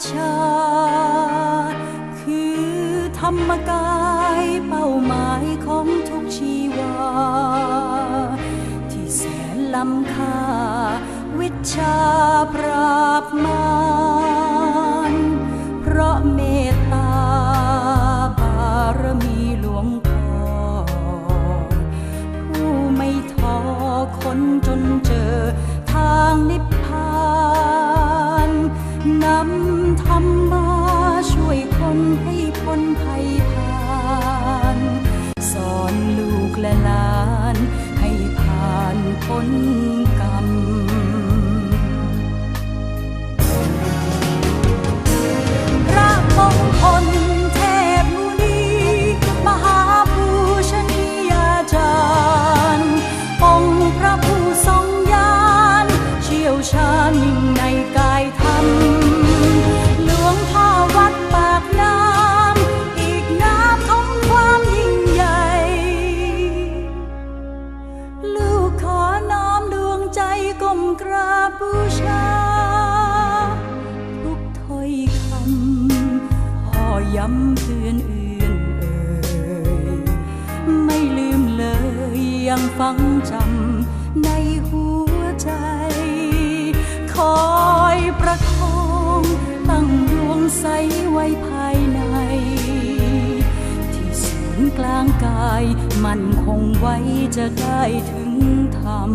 桥 มันคงไว้จะได้ถึงธรรม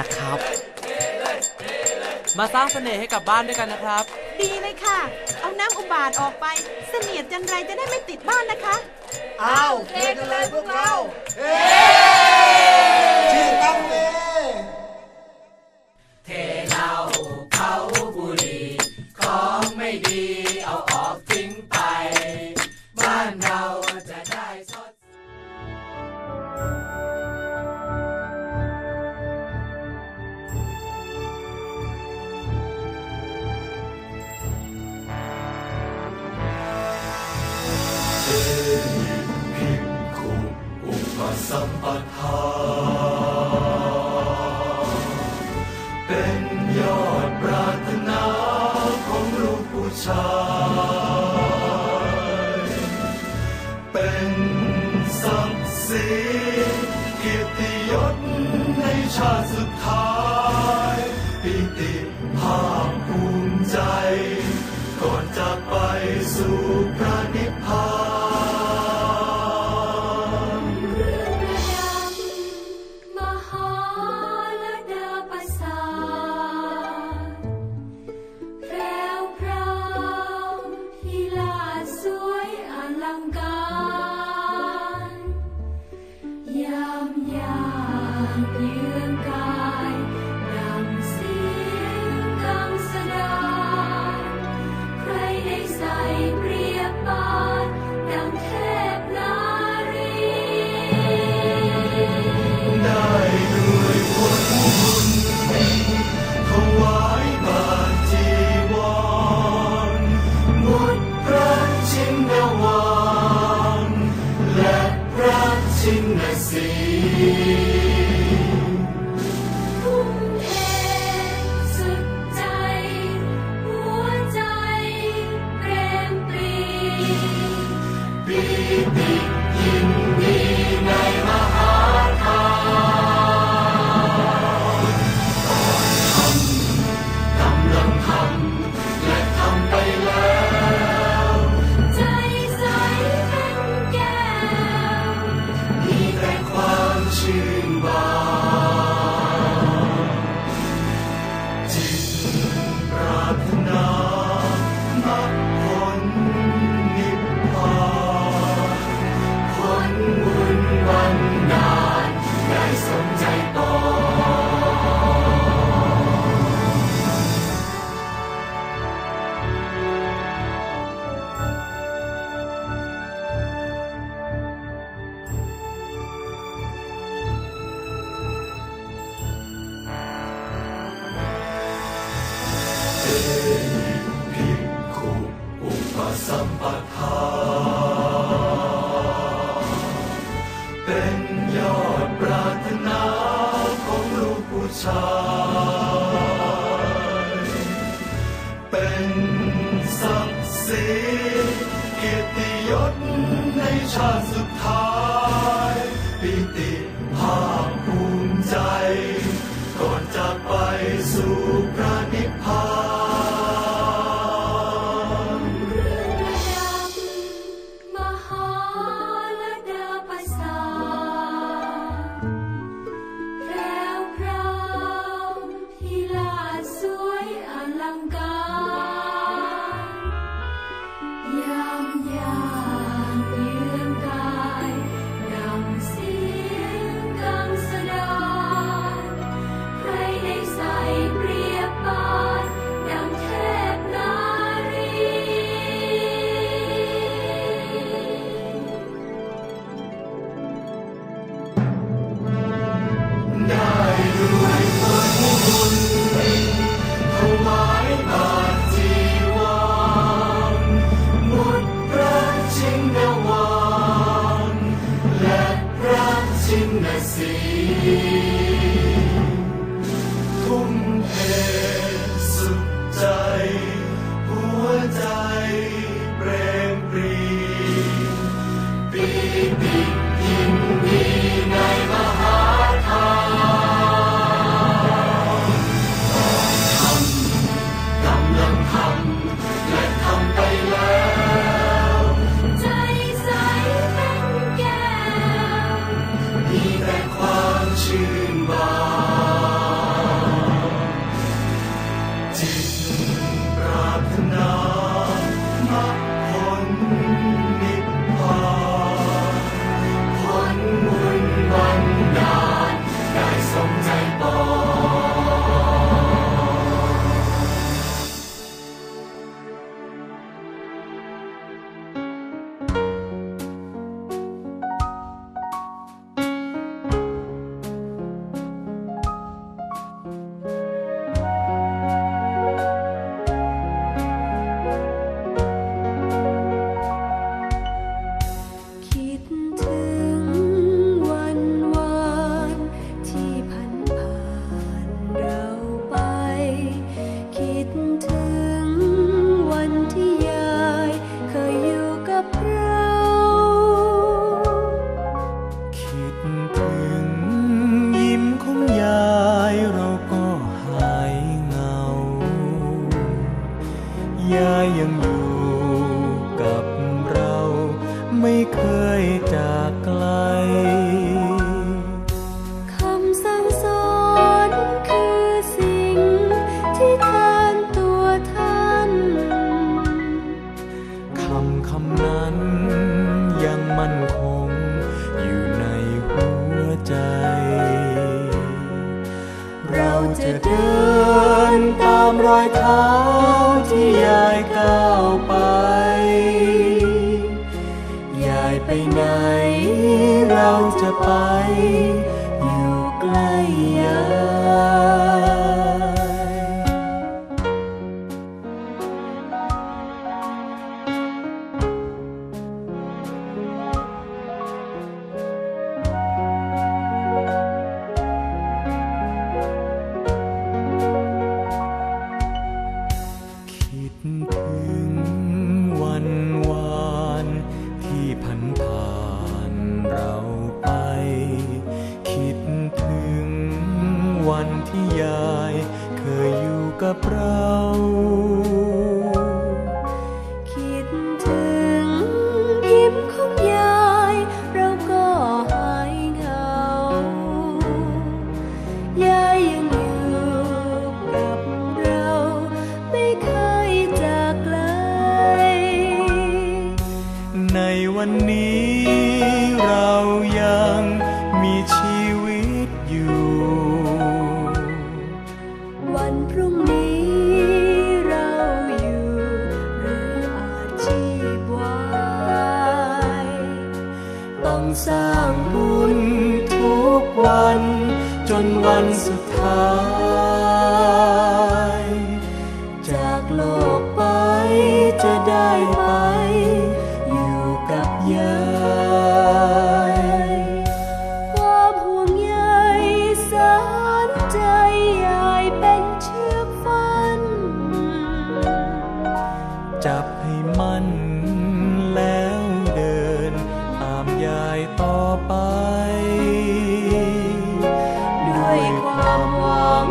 ละครับ มาสร้างเสน่ห์ให้กับบ้านด้วยกันนะครับ ดีเลยค่ะ เอาน้ำอุบาทออกไป เสนียดจันไรจะได้ไม่ติดบ้านนะคะ เอาเทกันเลยพวกเราเฮ้ชื่อต้องเม สัมปทา เป็นยอดปรารถนาของลูกผู้ชาย เป็นศักดิ์ศรีเกียรติยศในชาติสุดท้ายปิติภาคภูมิใจ ก่อนจากไปสู่ time. المسيح นั้นยังมั่นคงอยู่ในหัวใจ เราจะเดิน จับให้มั่นแล้วเดิน ตามยายต่อไป ด้วยความหวัง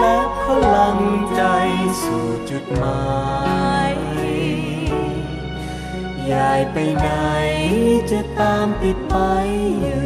และพลังใจสู่จุดหมายยายไปไหนจะตามติดไปอยู่